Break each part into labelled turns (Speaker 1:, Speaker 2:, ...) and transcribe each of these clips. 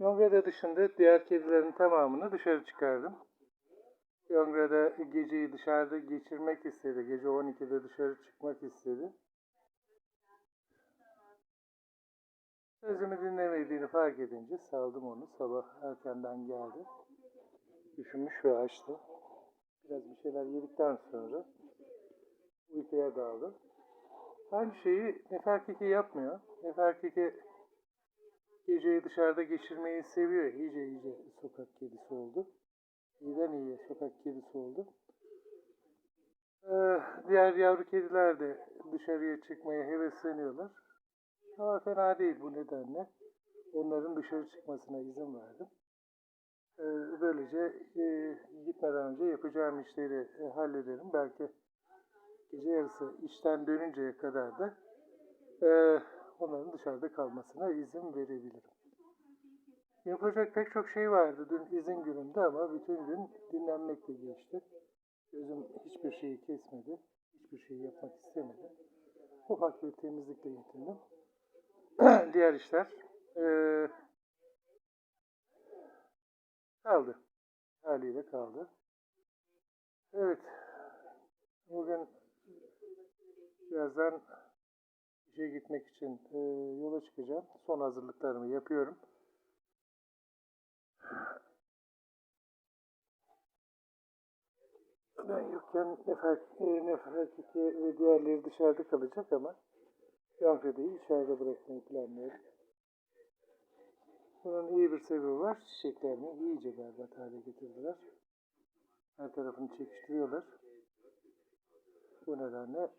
Speaker 1: Yongra'da dışında diğer kedilerin tamamını dışarı çıkardım. Yongra'da geceyi dışarıda geçirmek istedi. Gece 12'de dışarı çıkmak istedi. Sözümü dinlemediğini fark edince saldım onu. Sabah erkenden geldi. Üşümüş ve açtı. Biraz bir şeyler yedikten sonra uykuya daldı. Aynı şeyi Neferkeke yapmıyor. Neferkeke geceyi dışarıda geçirmeyi seviyor. İyice iyice sokak kedisi oldu. İyiden iyiye sokak kedisi oldu. Ee, diğer yavru kediler de dışarıya çıkmaya hevesleniyorlar. Ama fena değil bu nedenle. Onların dışarı çıkmasına izin verdim. Ee, böylece e, gitmeden önce yapacağım işleri e, hallederim. Belki gece yarısı işten dönünceye kadar da e, onların dışarıda kalmasına izin verebilirim. Yapacak pek çok şey vardı dün izin günümde ama bütün gün dinlenmekle geçti. Gözüm hiçbir şeyi kesmedi. Hiçbir şey yapmak istemedi. Ufak bir temizlikle yetindim. Diğer işler eee, kaldı. Haliyle kaldı. Evet. Bugün birazdan işe gitmek için eee, yola çıkacağım. Son hazırlıklarımı yapıyorum. Ben yokken Nefer, e, Nefertiti ve diğerleri dışarıda kalacak ama Canfede'yi içeride bırakmayı planlıyorum. Bunun iyi bir sebebi var. Çiçeklerini iyice berbat hale getirdiler. Her tarafını çekiştiriyorlar. Bu nedenle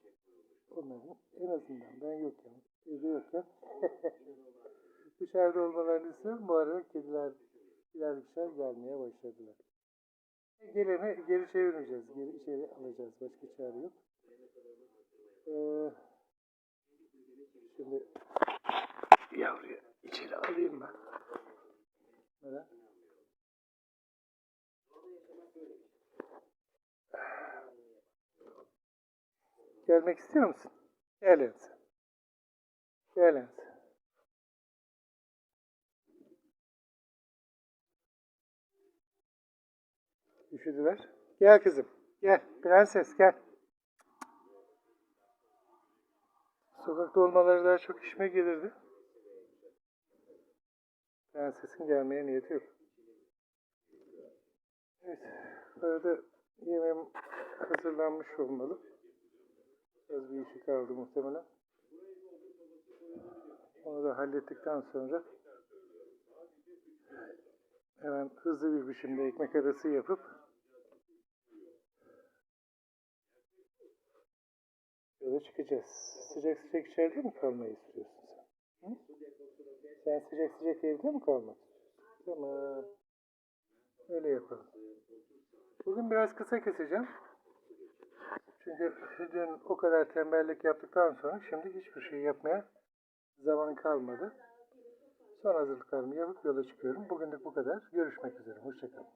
Speaker 1: onların en azından ben yokken, evde yokken dışarıda olmalarını istiyorum. Bu arada kediler birer ikişer gelmeye başladılar. Geleni geri çevirmeyeceğiz. Geri içeri alacağız. Başka çare yok. Ee, şimdi yavruyu içeri alayım ben. Neden? Gelmek istiyor musun? Gel Ense. Gel Ense. Üşüdüler. Gel kızım. Gel. Prenses gel. Sokakta olmaları daha çok işime gelirdi. Prensesin gelmeye niyeti yok. Evet. Arada yemeğim hazırlanmış olmalı. Biraz bir işi kaldı muhtemelen. Onu da hallettikten sonra hemen hızlı bir biçimde ekmek arası yapıp yola çıkacağız. Sıcak sıcak içeride mi kalmayı istiyorsun sen? Hı? Sen sıcak sıcak evde mi kalmak istiyorsun? Tamam. Öyle yapalım. Bugün biraz kısa keseceğim. Çünkü dün o kadar tembellik yaptıktan sonra şimdi hiçbir şey yapmaya zaman kalmadı. Son hazırlıklarımı yapıp yola çıkıyorum. Bugünlük bu kadar. Görüşmek üzere. Hoşçakalın.